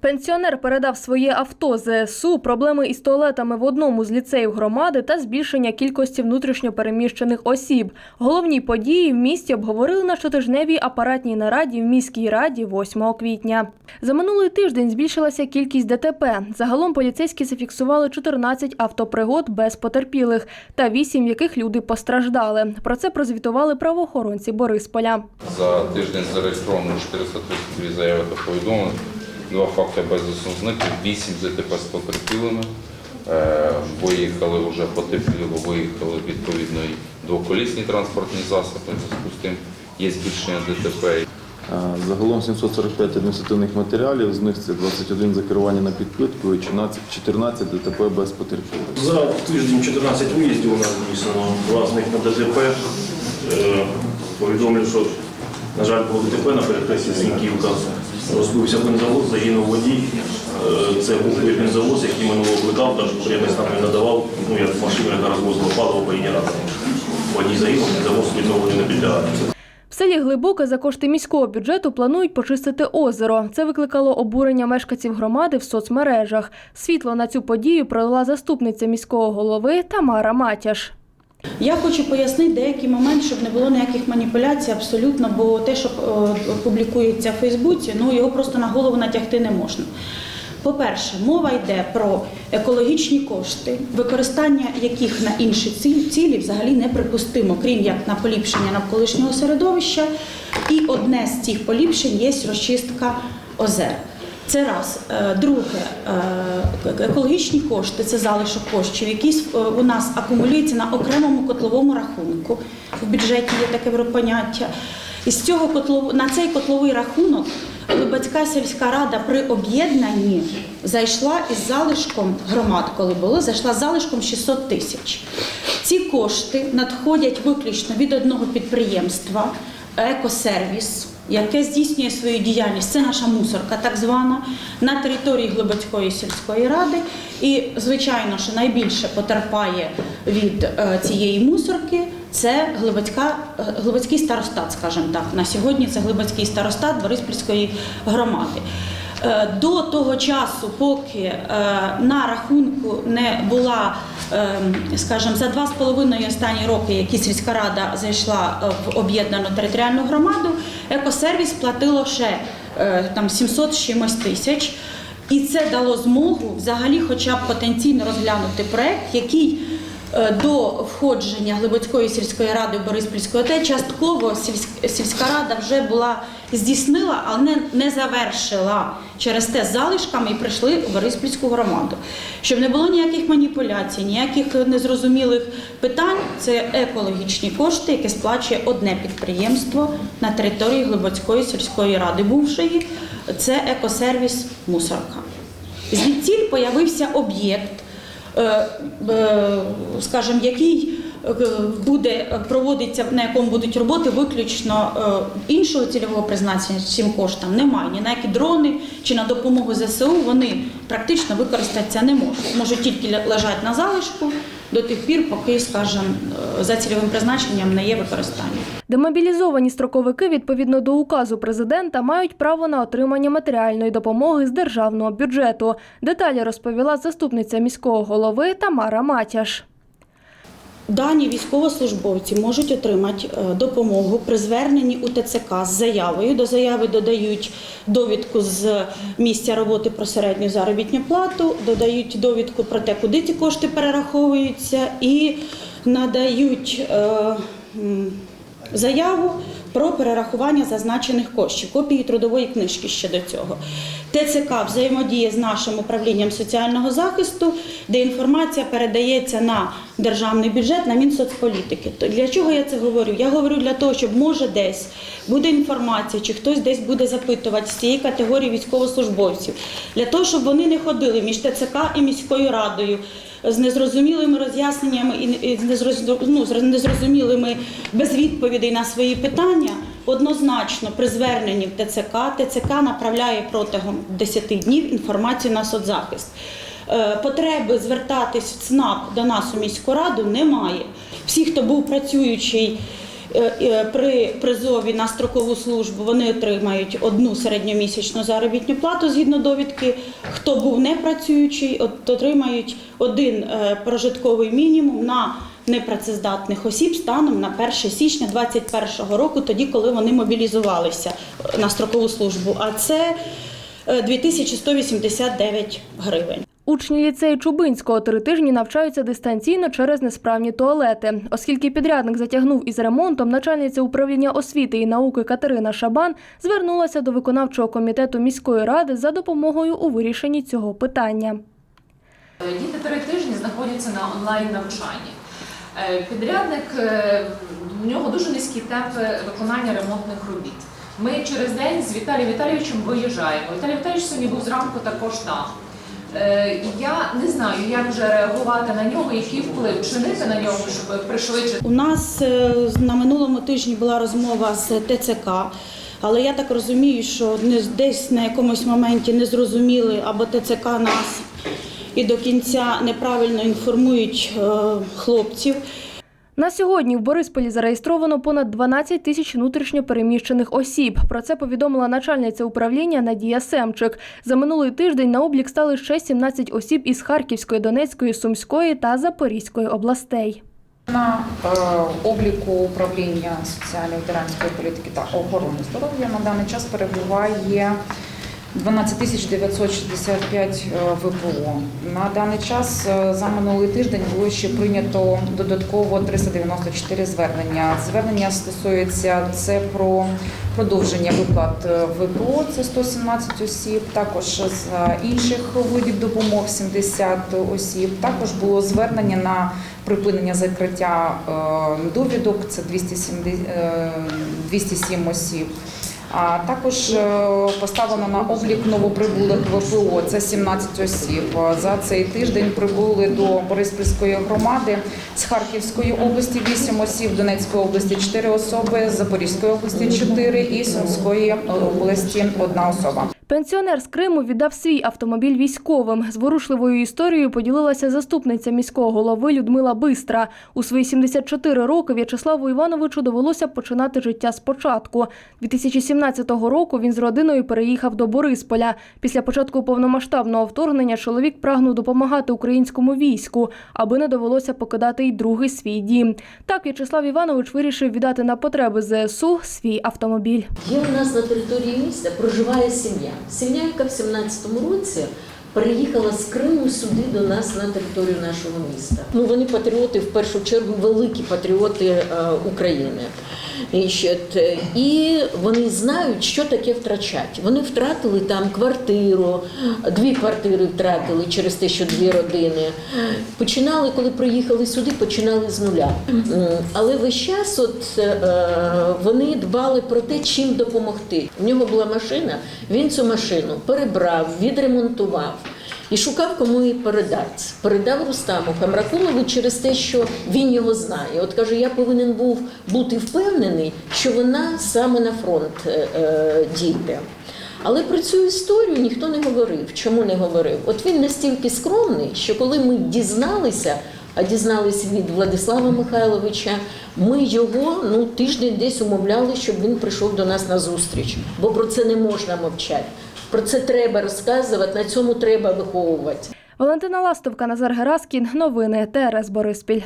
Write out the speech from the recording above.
Пенсіонер передав своє авто ЗСУ, проблеми із туалетами в одному з ліцеїв громади та збільшення кількості внутрішньопереміщених осіб. Головні події в місті обговорили на щотижневій апаратній нараді в міській раді 8 квітня. За минулий тиждень збільшилася кількість ДТП. Загалом поліцейські зафіксували 14 автопригод без потерпілих та 8, в яких люди постраждали. Про це прозвітували правоохоронці Борисполя. За тиждень зареєстровано 432 заяви та повідомлень, два факти зниклих, 8 ДТП з потерпілими. Е, Виїхали вже потепліло, виїхали відповідно і двоколісні транспортні засоби. Зв'язку з тим є збільшення ДТП. Е, Загалом 745 адміністративних матеріалів, з них це 21 за керування на підпитку і 14 14 ДТП без потерпілих. За тиждень 14 виїздів у нас внесено, два з них на ДТП. Е, Повідомлю, що, на жаль, було ДТП на перехресті Сіньківка. Розбився бензовоз, загинув водій. Е, Це був бензовоз, який минулого викликав, та приємець нам не надавав, ну, як машину, яка розвозила паливо по генератору. Водій загинув, бензовоз відновлений не підлягає. В селі Глибоке за кошти міського бюджету планують почистити озеро. Це викликало обурення мешканців громади в соцмережах. Світло на цю подію пролила заступниця міського голови Тамара Матяш. Я хочу пояснити деякий момент, щоб не було ніяких маніпуляцій абсолютно, бо те, що е, публікується в Фейсбуці, ну його просто на голову натягти не можна. По-перше, мова йде про екологічні кошти, використання яких на інші цілі взагалі неприпустимо, крім як на поліпшення навколишнього середовища. І одне з цих поліпшень є розчистка озер. Це раз. Е, Друге, е, екологічні кошти це залишок коштів, які е, у нас акумулюються на окремому котловому рахунку. В бюджеті є таке поняття. І з цього котлов... на цей котловий рахунок Либацька сільська рада при об'єднанні зайшла із залишком громад, коли було, зайшла з залишком 600 тисяч. Ці кошти надходять виключно від одного підприємства екосервіс, яке здійснює свою діяльність. Це наша мусорка, так звана, на території Глибоцької сільської ради. І, звичайно, що найбільше потерпає від е, цієї мусорки. Це Глибоцька, е, Глибоцький старостат, скажімо так. На сьогодні це Глибоцький старостат Бориспільської громади. Е, До того часу, поки на рахунку не була, скажімо, за два з половиною останні роки, які сільська рада зайшла е, в об'єднану територіальну громаду, екосервіс платило ще е, там 700 з чимось тисяч. І це дало змогу взагалі, хоча б потенційно розглянути проект, який е, до входження Глибоцької сільської ради в Бориспільську ОТ частково сільська рада вже була здійснила, але не завершила через те залишками і прийшли в Бориспільську громаду. Щоб не було ніяких маніпуляцій, ніяких незрозумілих питань, це екологічні кошти, які сплачує одне підприємство на території Глибоцької сільської ради бувшої. Це екосервіс Мусорка. Звідтіль появився об'єкт, е, е, скажімо, який е, буде проводиться, на якому будуть роботи виключно іншого цільового призначення цим коштам немає. Ні на дрони чи на допомогу ЗСУ вони практично використатися не можуть. Можуть тільки лежати на залишку до тих пір, поки, скажімо, е, за цільовим призначенням не є використання. Демобілізовані строковики відповідно до указу президента мають право на отримання матеріальної допомоги з державного бюджету. Деталі розповіла заступниця міського голови Тамара Матяш. Дані військовослужбовці можуть отримати е, допомогу при зверненні у ТЦК з заявою. До заяви додають довідку з місця роботи про середню заробітну плату, додають довідку про те, куди ці кошти перераховуються, і надають е, заяву про перерахування зазначених коштів, копії трудової книжки ще до цього. ТЦК взаємодіє з нашим управлінням соціального захисту, де інформація передається на державний бюджет, на Мінсоцполітики. То Для чого я це говорю? Я говорю для того, щоб може десь буде інформація, чи хтось десь буде запитувати з цієї категорії військовослужбовців, для того, щоб вони не ходили між ТЦК і міською радою з незрозумілими роз'ясненнями і ну, з незрозумілими без відповідей на свої питання. Однозначно, при зверненні в ТЦК ТЦК направляє протягом 10 днів інформацію на соцзахист. Е, Потреби звертатись в ЦНАП до нас у міську раду немає. Всі, хто був працюючий Е, е, При призові на строкову службу вони отримають одну середньомісячну заробітну плату згідно довідки. Хто був не працюючий, отримають один прожитковий мінімум на непрацездатних осіб станом на 1 січня 2021 року, тоді, коли вони мобілізувалися на строкову службу. А це е, 2189 гривень. Учні ліцею Чубинського три тижні навчаються дистанційно через несправні туалети. Оскільки підрядник затягнув із ремонтом, начальниця управління освіти і науки Катерина Шабан звернулася до виконавчого комітету міської ради за допомогою у вирішенні цього питання. Діти три тижні знаходяться на онлайн навчанні. Е, Підрядник е, у нього дуже низькі темпи виконання ремонтних робіт. Ми через день з Віталієм Віталійовичем виїжджаємо. Віталій Віталійович сьогодні був зранку також там. Е, Я не знаю, як вже реагувати на нього, який вплив чинити на нього, щоб пришвидшити. У нас е, на минулому тижні була розмова з ТЦК, але я так розумію, що не- десь на якомусь моменті не зрозуміли або ТЦК нас і до кінця неправильно інформують е, хлопців. На сьогодні в Борисполі зареєстровано понад 12 тисяч внутрішньо переміщених осіб. Про це повідомила начальниця управління Надія Семчик. За минулий тиждень на облік стали ще 17 осіб із Харківської, Донецької, Сумської та Запорізької областей. На е, обліку управління соціальної ветеранської політики та охорони здоров'я на даний час перебуває 12 тисяч 965 е, ВПО. На даний час е, за минулий тиждень було ще прийнято додатково 394 звернення. Звернення стосується це про продовження виплат е, ВПО, це 117 осіб, також з інших видів допомог 70 осіб. Також було звернення на припинення закриття довідок, це 270, е, 207 осіб. А також е, поставлено на облік новоприбулих ВПО, це 17 осіб. За цей тиждень прибули до Бориспільської громади з Харківської області 8 осіб, Донецької області 4 особи, Запорізької області 4 і Сумської області 1 особа. Пенсіонер з Криму віддав свій автомобіль військовим. Зворушливою історією поділилася заступниця міського голови Людмила Бистра. У свої 74 роки В'ячеславу Івановичу довелося починати життя спочатку. 2017 року він з родиною переїхав до Борисполя. Після початку повномасштабного вторгнення чоловік прагнув допомагати українському війську, аби не довелося покидати й другий свій дім. Так В'ячеслав Іванович вирішив віддати на потреби ЗСУ свій автомобіль. Є у нас на території міста проживає сім'я. Сім'я, в 17-му році переїхала з Криму сюди до нас на територію нашого міста. Ну вони патріоти, в першу чергу, великі патріоти е, України. І, і вони знають, що таке втрачати. Вони втратили там квартиру, дві квартири втратили через те, що дві родини. Починали, коли приїхали сюди, починали з нуля. Але весь час от, е, вони дбали про те, чим допомогти. У нього була машина, він цю машину перебрав, відремонтував. І шукав, кому її передати. Передав Рустаму Хамракулову через те, що він його знає. От каже, я повинен був бути впевнений, що вона саме на фронт е, е, дійде. Але про цю історію ніхто не говорив. Чому не говорив? От він настільки скромний, що коли ми дізналися, а дізналися від Владислава Михайловича, ми його ну тиждень десь умовляли, щоб він прийшов до нас на зустріч, бо про це не можна мовчати. Про це треба розказувати, на цьому треба виховувати. Валентина Ластовка, Назар Гераскін. Новини ТРС Бориспіль.